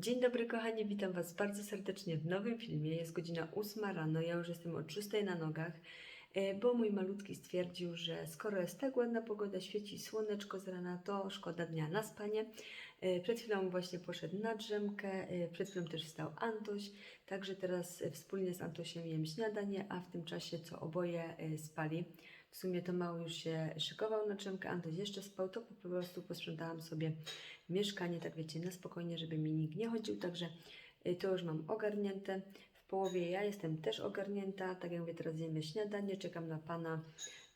Dzień dobry kochani, witam Was bardzo serdecznie w nowym filmie. Jest godzina 8 rano, ja już jestem od 6 na nogach, e, bo mój malutki stwierdził, że skoro jest tak ładna pogoda, świeci słoneczko z rana, to szkoda dnia na spanie. E, Przed chwilą właśnie poszedł na drzemkę, e, przed chwilą też wstał Antoś, także teraz wspólnie z Antosiem jem śniadanie, a w tym czasie co oboje spali. W sumie to mały już się szykował na drzemkę, Antoś jeszcze spał, to po prostu posprzątałam sobie mieszkanie, tak wiecie, na spokojnie, żeby mi nikt nie chodził, także y, to już mam ogarnięte. W połowie ja jestem też ogarnięta, tak jak mówię, teraz jemy śniadanie, czekam na pana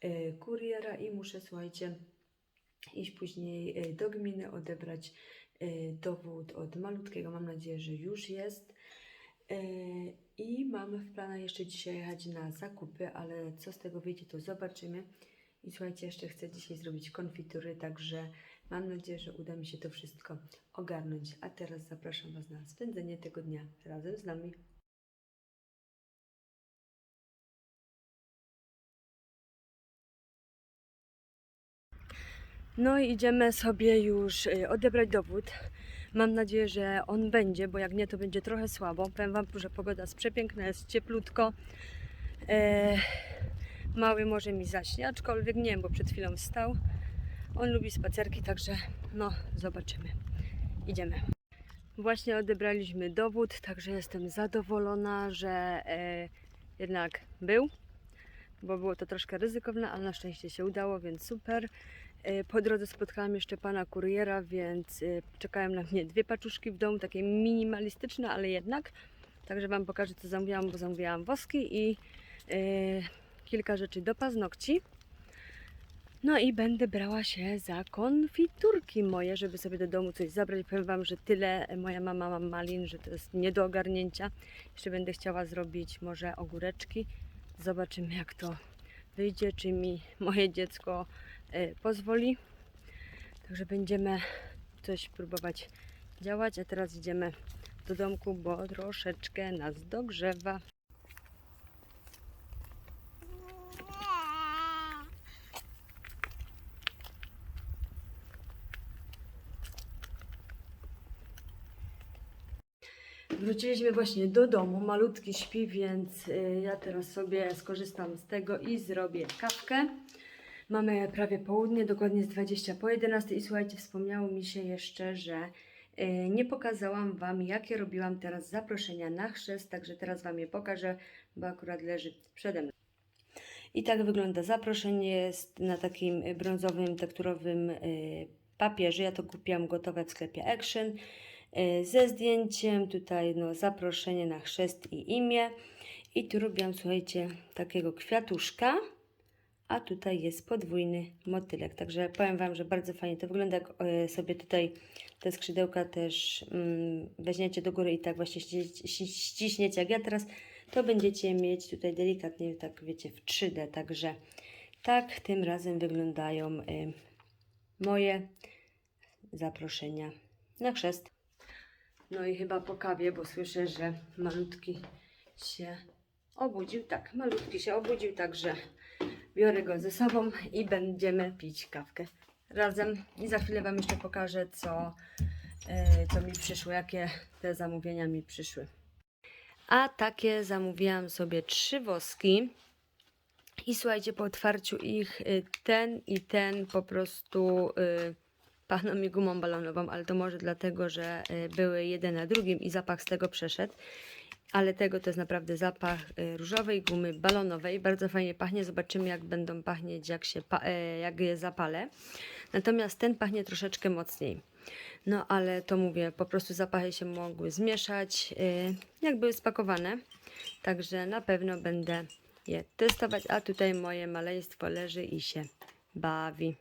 y, kuriera i muszę, słuchajcie, iść później y, do gminy, odebrać dowód od malutkiego, mam nadzieję, że już jest. Y, I mamy w planach jeszcze dzisiaj jechać na zakupy, ale co z tego wyjdzie, to zobaczymy. I słuchajcie, jeszcze chcę dzisiaj zrobić konfitury, także mam nadzieję, że uda mi się to wszystko ogarnąć. A teraz zapraszam Was na spędzenie tego dnia razem z nami. No i idziemy sobie już y, odebrać dowód. Mam nadzieję, że on będzie, bo jak nie, to będzie trochę słabo. Powiem Wam, że pogoda jest przepiękna, jest cieplutko. E, mały może mi zaśnie, aczkolwiek nie wiem, bo przed chwilą wstał. On lubi spacerki, także no, zobaczymy. Idziemy. Właśnie odebraliśmy dowód, także jestem zadowolona, że e, jednak był, bo było to troszkę ryzykowne, ale na szczęście się udało, więc super. E, Po drodze spotkałam jeszcze pana kuriera, więc e, czekają na mnie dwie paczuszki w domu, takie minimalistyczne, ale jednak. Także Wam pokażę, co zamówiłam, bo zamówiłam woski i e, kilka rzeczy do paznokci. No i będę brała się za konfiturki moje, żeby sobie do domu coś zabrać. Powiem Wam, że tyle moja mama ma malin, że to jest nie do ogarnięcia. Jeszcze będę chciała zrobić może ogóreczki. Zobaczymy jak to wyjdzie, czy mi moje dziecko pozwoli. Także będziemy coś próbować działać, a teraz idziemy do domku, bo troszeczkę nas dogrzewa. Wróciliśmy właśnie do domu, malutki śpi, więc y, ja teraz sobie skorzystam z tego i zrobię kawkę. Mamy prawie południe, dokładnie jest 20 po 11 i słuchajcie, wspomniało mi się jeszcze, że y, nie pokazałam Wam, jakie robiłam teraz zaproszenia na chrzest, także teraz Wam je pokażę, bo akurat leży przede mną. I tak wygląda zaproszenie, jest na takim brązowym, tekturowym y, papierze. Ja to kupiłam gotowe w sklepie Action y, ze zdjęciem, tutaj no, zaproszenie na chrzest i imię. I tu robiłam, słuchajcie, takiego kwiatuszka, a tutaj jest podwójny motylek. Także powiem Wam, że bardzo fajnie to wygląda, jak y, sobie tutaj te skrzydełka też mm, weźmiecie do góry i tak właśnie ści- ści- ściśniecie, jak ja teraz, to będziecie mieć tutaj delikatnie, tak wiecie, w 3D. Także tak tym razem wyglądają y, moje zaproszenia na chrzest. No i chyba po kawie, bo słyszę, że malutki się obudził. Tak, malutki się obudził, także biorę go ze sobą i będziemy pić kawkę razem. I za chwilę Wam jeszcze pokażę, co, e, co mi przyszło, jakie te zamówienia mi przyszły. A takie zamówiłam sobie trzy woski. I słuchajcie, po otwarciu ich y, ten i ten po prostu y, pachną mi gumą balonową, ale to może dlatego, że y, były jeden na drugim i zapach z tego przeszedł. Ale tego to jest naprawdę zapach y, różowej gumy balonowej. Bardzo fajnie pachnie. Zobaczymy, jak będą pachnieć, jak, się pa- e, jak je zapalę. Natomiast ten pachnie troszeczkę mocniej. No ale to mówię, po prostu zapachy się mogły zmieszać, y, jak były spakowane. Także na pewno będę je testować, a tutaj moje maleństwo leży i się bawi.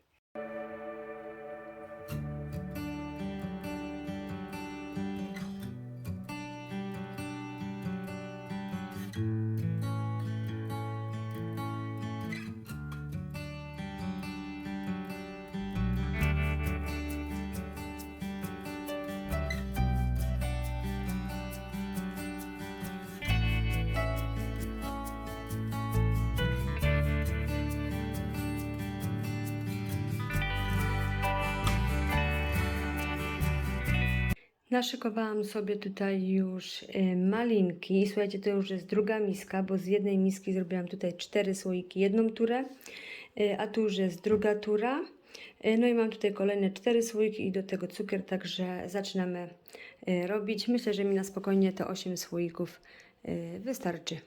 Naszykowałam sobie tutaj już y, malinki. Słuchajcie, to już jest druga miska, bo z jednej miski zrobiłam tutaj cztery słoiki, jedną turę, y, a tu już jest druga tura. Y, No i mam tutaj kolejne cztery słoiki i do tego cukier, także zaczynamy robić. Myślę, że mi na spokojnie to 8 słoików wystarczy.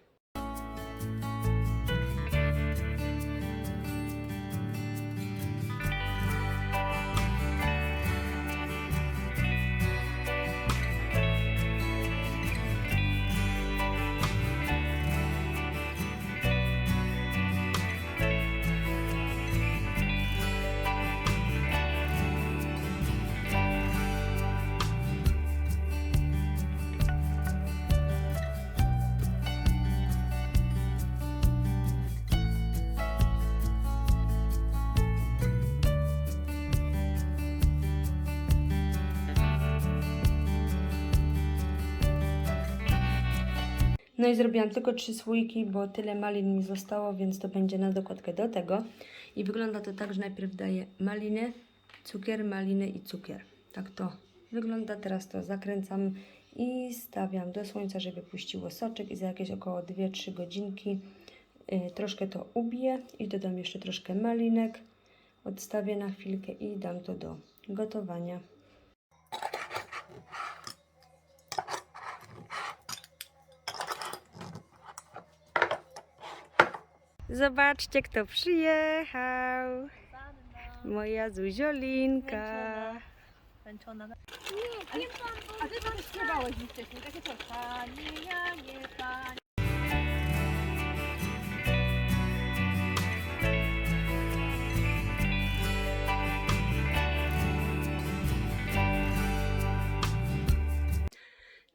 No i zrobiłam tylko trzy słoiki, bo tyle malin mi zostało, więc to będzie na dokładkę do tego. I wygląda to tak, że najpierw daję maliny, cukier, maliny i cukier. Tak to wygląda. Teraz to zakręcam i stawiam do słońca, żeby puściło soczek i za jakieś około 2-3 godzinki y, troszkę to ubiję i dodam jeszcze troszkę malinek. Odstawię na chwilkę i dam to do gotowania. Zobaczcie, kto przyjechał. Moja Zuziolinka. Zmęczona. Nie, nie pan, a ty pan śpiewałeś mi wcześniej, takie coś. Pani, ja nie pani.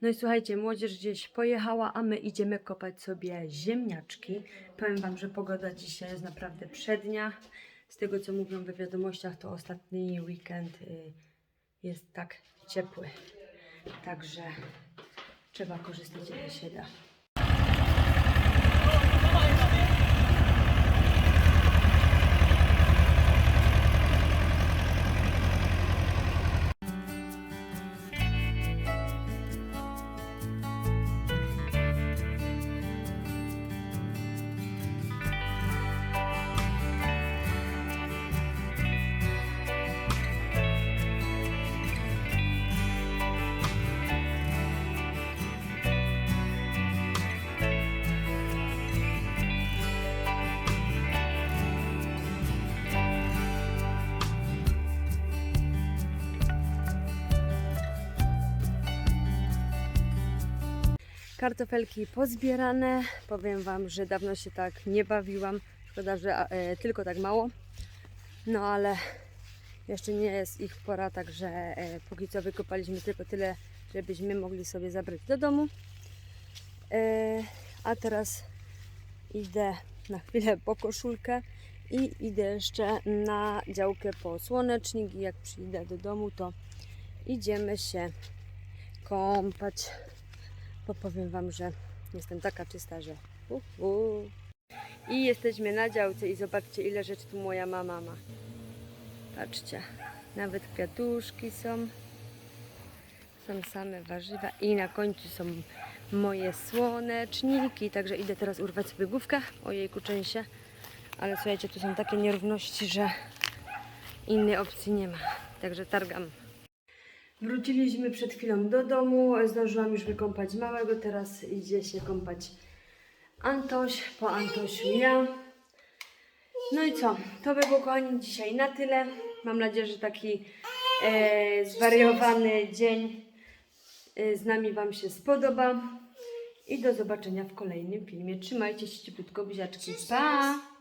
No i słuchajcie, młodzież gdzieś pojechała, a my idziemy kopać sobie ziemniaczki. Powiem Wam, że pogoda dzisiaj jest naprawdę przednia. Z tego co mówią we wiadomościach, to ostatni weekend y, jest tak ciepły. Także trzeba korzystać ile się da. Kartofelki pozbierane. Powiem Wam, że dawno się tak nie bawiłam. Szkoda, że e, tylko tak mało. No ale jeszcze nie jest ich pora, także e, póki co wykopaliśmy tylko tyle, żebyśmy mogli sobie zabrać do domu. E, a teraz idę na chwilę po koszulkę i idę jeszcze na działkę po słonecznik i jak przyjdę do domu, to idziemy się kąpać bo powiem Wam, że jestem taka czysta, że uh, uh. I jesteśmy na działce i zobaczcie ile rzeczy tu moja mama ma. Patrzcie, nawet kwiatuszki są. Są same warzywa i na końcu są moje słoneczniki. Także idę teraz urwać sobie główkę. Ojej, kuczęsie. Ale słuchajcie, tu są takie nierówności, że innej opcji nie ma. Także targam. Wróciliśmy przed chwilą do domu. Zdążyłam już wykąpać małego. Teraz idzie się kąpać Antoś. Po Antosiu ja. No i co? To by było kochani dzisiaj na tyle. Mam nadzieję, że taki e, zwariowany dzień e, z nami Wam się spodoba. I do zobaczenia w kolejnym filmie. Trzymajcie się cieplutko, buziaczki. Pa!